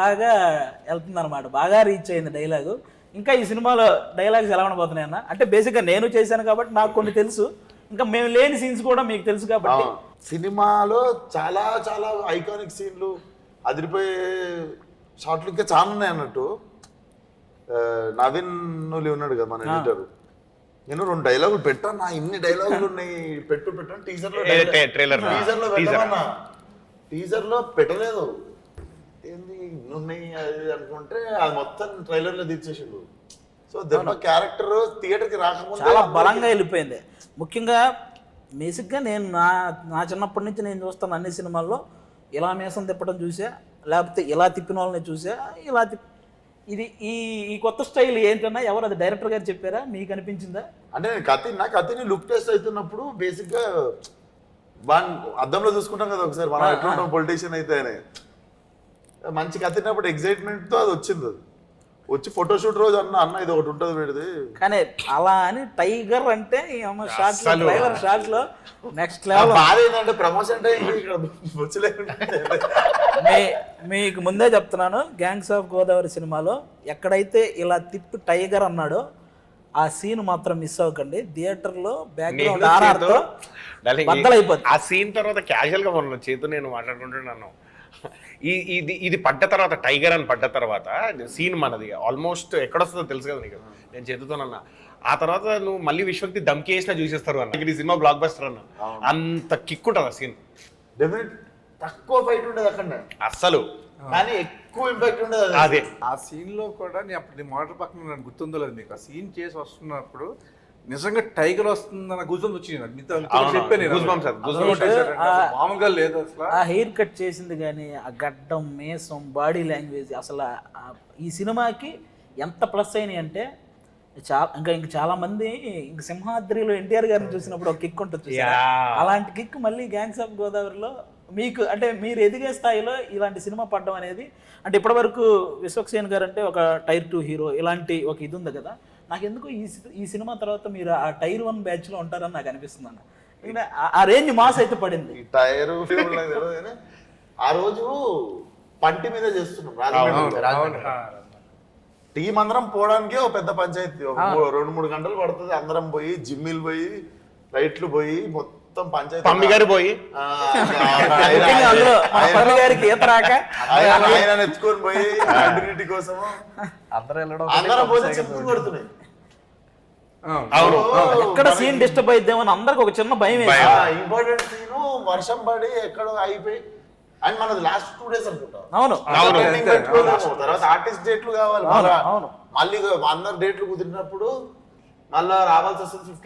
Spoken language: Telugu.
బాగా వెళ్తుంది అనమాట బాగా రీచ్ అయింది డైలాగు ఇంకా ఈ సినిమాలో డైలాగ్స్ ఎలా ఉండబోతున్నాయి అన్న? అంటే బేసిక్గా నేను చేశాను కాబట్టి నాకు కొన్ని తెలుసు. ఇంకా మేము లేని సీన్స్ కూడా మీకు తెలుసు కాబట్టి. సినిమాలో చాలా చాలా ఐకానిక్ సీన్లు అదిరిపోయే షార్ట్లు ఇంకా చాలా ఉన్నాయి అన్నట్టు. నవీన్ నులి ఉన్నాడు కదా మన ఎడిటర్ నేను రెండు డైలాగులు పెట్టాను. నా ఇన్ని డైలాగులు ఉన్నాయి. పెట్టు పెట్టాను టీజర్లో. టీజర్లో. పెట్టమన్నా. టీజర్లో పెట్టలేదు. ఏంది ఇన్ని ఉన్నాయి అది అనుకుంటే అది మొత్తం ట్రైలర్లో తీర్చేసిండు. సో దెబ్బ క్యారెక్టర్ థియేటర్కి రాకముందే చాలా బలంగా వెళ్ళిపోయింది. ముఖ్యంగా బేసిక్గా నేను నా నా చిన్నప్పటి నుంచి నేను చూస్తాను అన్ని సినిమాల్లో ఇలా మీసం తిప్పడం చూసా లేకపోతే ఇలా తిప్పిన వాళ్ళని చూసా ఇలా తిప్ ఇది ఈ ఈ కొత్త స్టైల్ ఏంటన్నా ఎవరు అది డైరెక్టర్ గారు చెప్పారా? మీకు అనిపించిందా? అంటే నేను కత్తి నా కత్తిని లుక్ టెస్ట్ అవుతున్నప్పుడు బేసిక్గా వన్ అద్దంలో చూసుకుంటాం కదా ఒకసారి మనం ఎట్లా పొలిటీషియన్ అయితే మంచి కత్తినప్పుడు ఎగ్జైట్మెంట్తో అది వచ్చింది అది. వచ్చి ఫోటోషూట్ రోజు అన్న అన్న ఇది ఒకటి ఉంటుంది వీడిది. కానీ అలా అని టైగర్ అంటే షార్ట్లో షార్ట్ నెక్స్ట్ లెవెల్ బాధ ఏంటంటే ప్రమోషన్ టైం ఇక్కడ వచ్చలేకుండా మీ మీకు ముందే చెప్తున్నాను గ్యాంగ్స్ ఆఫ్ గోదావరి సినిమాలో ఎక్కడైతే ఇలా తిప్పి టైగర్ అన్నాడో ఆ సీన్ మాత్రం మిస్ అవ్వకండి. థియేటర్లో బ్యాక్గ్రౌండ్ నేను ఆర్ఆర్తో బద్దలైపోతుంది ఆ సీన్ తర్వాత క్యాజువల్గా మనం చేతు నేను మాట్లాడుకుంటున్నాను ఈ ఇది ఇది పడ్డ తర్వాత టైగర్ అని పడ్డ తర్వాత సీన్ మనది. ఆల్మోస్ట్ ఎక్కడొస్తుందో తెలుసు కదా నీకు. నేను చేతుతోనన్నా ఆ తర్వాత నువ్వు మళ్ళీ విశ్వక్తి దమ్కి వేసినా చూసేస్తారు అన్న. ఈ సినిమా బ్లాక్ బస్టర్ అన్న అంత కిక్ ఉంటుంది ఆ సీన్. డెఫినెట్ తక్కువ ఫైట్ ఉండేది అక్కడ. అస్సలు. కానీ ఎక్కువ ఇంపాక్ట్ ఉండేది అది. ఆ సీన్లో కూడా నేను అప్పుడు నీ మోటార్ పక్కన నాకు గుర్తుందో లేదు మీకు. ఆ సీన్ చేసి వస్తున్నప్పుడు నిజంగా టైగర్ వస్తుందన్న గుజం వచ్చింది నాకు. మీతో చెప్పాను నేను. మామూలుగా లేదు అసలు. ఆ హెయిర్ కట్ చేసింది కానీ ఆ గడ్డం మేసం బాడీ లాంగ్వేజ్ అసలు ఈ సినిమాకి ఎంత ప్లస్ అయినాయి అంటే చాలా ఇంకా ఇంక చాలా మంది ఇంక సింహాద్రిలో ఎన్టీఆర్ గారిని చూసినప్పుడు ఒక కిక్ ఉంటుంది. అలాంటి కిక్ మళ్ళీ గ్యాంగ్స్ ఆఫ్ గోదావరిలో మీకు అంటే మీరు ఎదిగే స్థాయిలో ఇలాంటి సినిమా పడడం అనేది అంటే ఇప్పటివరకు విశ్వక్సేన్ గారు అంటే ఒక టైర్ టూ హీరో ఇలాంటి ఒక ఇది ఉంది కదా. నాకు ఎందుకు ఈ ఈ సినిమా తర్వాత మీరు ఆ టైర్ వన్ బ్యాచ్లో ఉంటారని నాకు అనిపిస్తుంది అన్న ఆ- రేంజ్ మాస్ అయితే పడింది. ఈ టైర్ ఆ రోజు పంటి మీద చేస్తున్నాం. టీం అందరం పోవడానికి ఒక పెద్ద పంచాయతీ రెండు మూడు గంటలు పడుతుంది. అందరం పోయి జిమ్మిల్ పోయి లైట్లు పోయి మొత్తం పంచాయతీ పమ్మి గారి పోయి. గారికి ఈత రాక. ఆయన ఎత్తుకొని పోయి కంటిన్యూటీ కోసం అందరూ వెళ్ళడం అందరం పోతే చెప్పులు కొడుతున్నాయి. అవును. ఎక్కడ సీన్ డిస్టర్బ్ అయిద్దామని అందరికి ఒక చిన్న భయం. ఇంపార్టెంట్ సీన్ వర్షం పడి ఎక్కడో అయిపోయి అండ్ మనది లాస్ట్ టూ డేస్ అనుకుంటా. అవును. తర్వాత ఆర్టిస్ట్ డేట్లు కావాలి. అవును, మళ్ళా. అవును. మళ్ళీ అందరు డేట్లు కుదిరినప్పుడు మళ్ళా రావాల్సి వస్తుంది ఫిఫ్టీ